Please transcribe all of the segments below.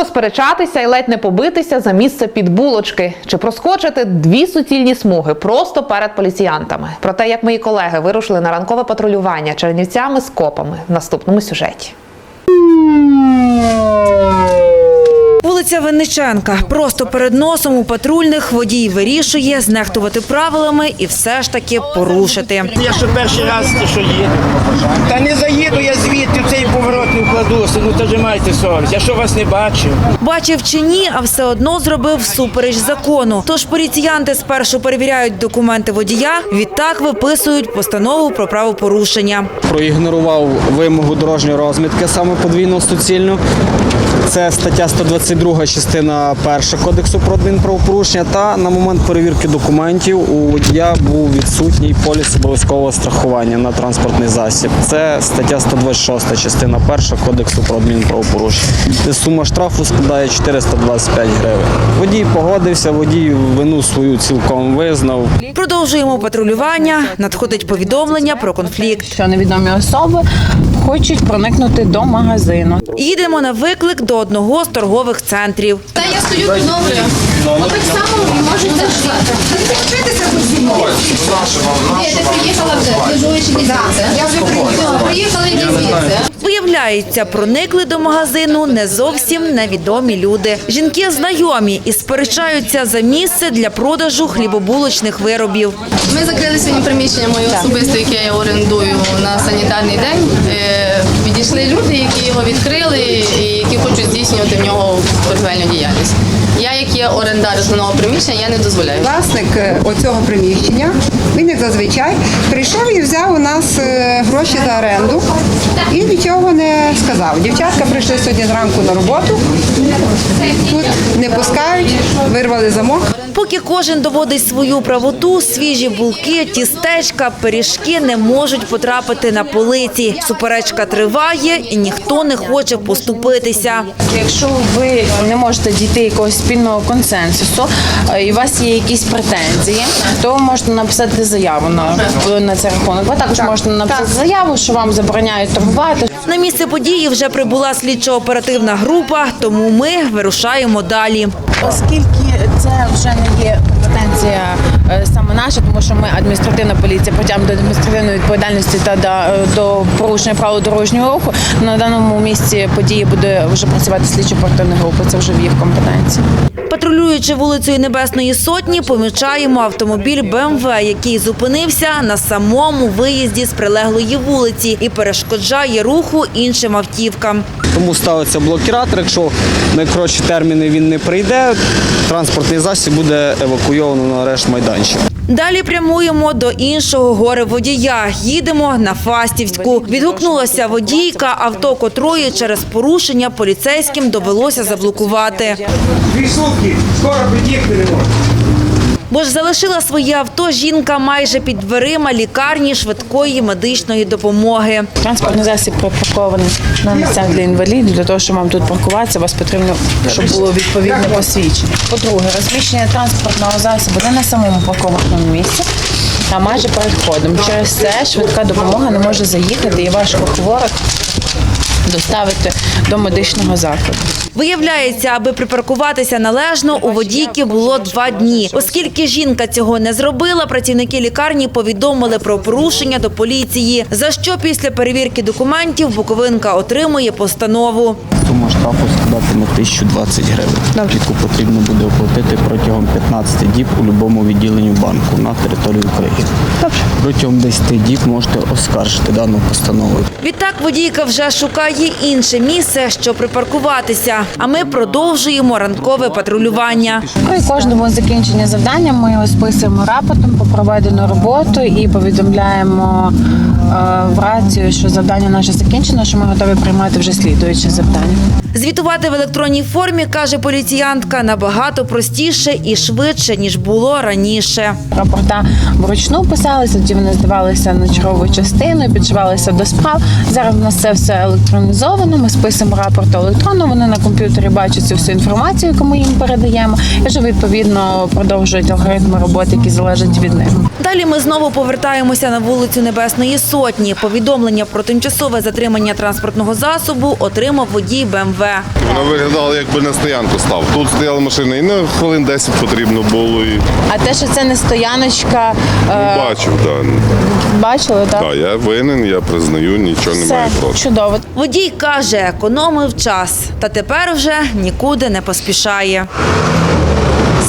Посперечатися і ледь не побитися за місце під булочки чи проскочити дві суцільні смуги просто перед поліціянтами. Про те, як мої колеги вирушили на ранкове патрулювання чернівцями з копами в наступному сюжеті. Вулиця Винниченка. Просто перед носом у патрульних водій вирішує знехтувати правилами і все ж таки порушити. Я що перший раз що їду. Та не заїду я звідти в цей поворот не вкладуся. Ну то ж майте совість. Я що вас не бачив. Бачив чи ні, а все одно зробив всупереч закону. Тож поліціянти спершу перевіряють документи водія, відтак виписують постанову про правопорушення. проігнорував вимогу дорожньої розмітки, саме подвійну суцільну. Це стаття 122, частина 1 Кодексу про адмінправопорушення. Та на момент перевірки документів у водія був відсутній поліс обов'язкового страхування на транспортний засіб. Це стаття 126, частина 1 Кодексу про адмінправопорушення. Де сума штрафу складає 425 гривень. Водій погодився, водій вину свою цілком визнав. Продовжуємо патрулювання. Надходить повідомлення про конфлікт. що невідомі особи хочуть проникнути до магазину. Їдемо на виклик до одного з торгових центрів. Та я стою відновлюю. Отак само ви можете жити. Вчитися зі мною. Я приїхала вже, ти живеш. Я вже приїхала. Виявляється, проникли до магазину не зовсім невідомі люди. Жінки знайомі і сперечаються за місце для продажу хлібобулочних виробів. Ми закрили сьогодні приміщення моє особисто, яке я орендую на санітарний день. Е, Підійшли люди, які його відкрили і які хочуть здійснювати в нього торгівельну діяльність. Я, є орендар основного приміщення, я не дозволяю. Власник е, оцього приміщення, він як зазвичай, прийшов і взяв у нас е, гроші за оренду і нічого не сказав. Дівчатка прийшли сьогодні зранку на роботу, тут не пускають, вирвали замок. Поки кожен доводить свою правоту, свіжі булки, тістечка, пиріжки не можуть потрапити на полиці. Суперечка триває і ніхто не хоче поступитися. Якщо ви не можете дійти якогось спільного консенсусу е, і у вас є якісь претензії, то ви можете написати заяву на, на цей рахунок. Ви також можете написати заяву, що вам забороняють торгувати. На місце події вже прибула слідчо-оперативна група, тому ми вирушаємо далі. Оскільки це вже не є компетенція е, саме наша, тому що ми адміністративна поліція потягнемо до адміністративної відповідальності та до, е, до порушення правил дорожнього руху. На даному місці події буде вже працювати слідчо оперативна група. Це вже в їх компетенції. Патрулюючи вулицею Небесної Сотні, помічаємо автомобіль БМВ, який зупинився на самому виїзді з прилеглої вулиці і перешкоджає руху іншим автівкам. Тому ставиться блокіратор. Якщо в найкоротші терміни він не прийде, транспортний засіб буде евакуйовано на арешт майданчик. Далі прямуємо до іншого горе водія. Їдемо на Фастівську. Відгукнулася водійка, авто котрої через порушення поліцейським довелося заблокувати. Дві сутки, скоро приїхати не можна. Бо ж залишила своє авто жінка майже під дверима лікарні швидкої медичної допомоги. Транспортний засіб припаркований на місцях для інвалідів. Для того, щоб вам тут паркуватися, вас потрібно, щоб було відповідне посвідчення. По-друге, розміщення транспортного засобу не на самому паркованому місці, а майже перед входом. Через це швидка допомога не може заїхати і вашого хворих доставити до медичного закладу. Виявляється, аби припаркуватися належно, у водійки було два дні. Оскільки жінка цього не зробила, працівники лікарні повідомили про порушення до поліції. За що після перевірки документів Буковинка отримує постанову. Сума штрафу складатиме 1020 гривень, яку потрібно буде оплатити протягом 15 діб у будь-якому відділенні банку на території України. Протягом 10 діб можете оскаржити дану постанову. Відтак водійка вже шукає інше місце, щоб припаркуватися. А ми продовжуємо ранкове патрулювання. Ну і кожному закінчення завдання ми списуємо рапортом по проведену роботу і повідомляємо в рацію, що завдання наше закінчено, що ми готові приймати вже слідуюче завдання. Звітувати в електронній формі, каже поліціянтка, набагато простіше і швидше, ніж було раніше. Рапорта вручну писалися, тоді вони здавалися на чергову частину, підшивалися до справ. Зараз у нас це все електронізовано. Ми списуємо рапорт електронно. Вони на комп'ютері бачать цю всю інформацію, яку ми їм передаємо, і вже відповідно продовжують алгоритми роботи, які залежать від них. Далі ми знову повертаємося на вулицю Небесної Сотні. Сотні. Повідомлення про тимчасове затримання транспортного засобу отримав водій БМВ. Вона виглядала, якби на стоянку став. Тут стояла машина, і на хвилин 10 потрібно було. І А те, що це не стояночка, е, бачив, так. бачили, так? Так, я винен, я признаю, нічого не Все маю проти. чудово. Водій каже, економив час, та тепер вже нікуди не поспішає.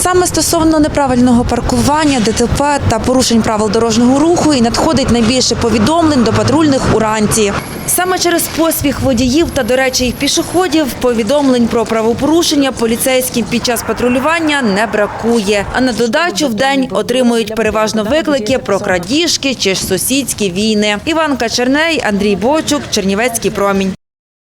Саме стосовно неправильного паркування, ДТП та порушень правил дорожнього руху і надходить найбільше повідомлень до патрульних уранці. Саме через поспіх водіїв та, до речі, й пішоходів повідомлень про правопорушення поліцейським під час патрулювання не бракує. А на додачу в день отримують переважно виклики про крадіжки чи ж сусідські війни. Іванка Черней, Андрій Бочук, Чернівецький промінь.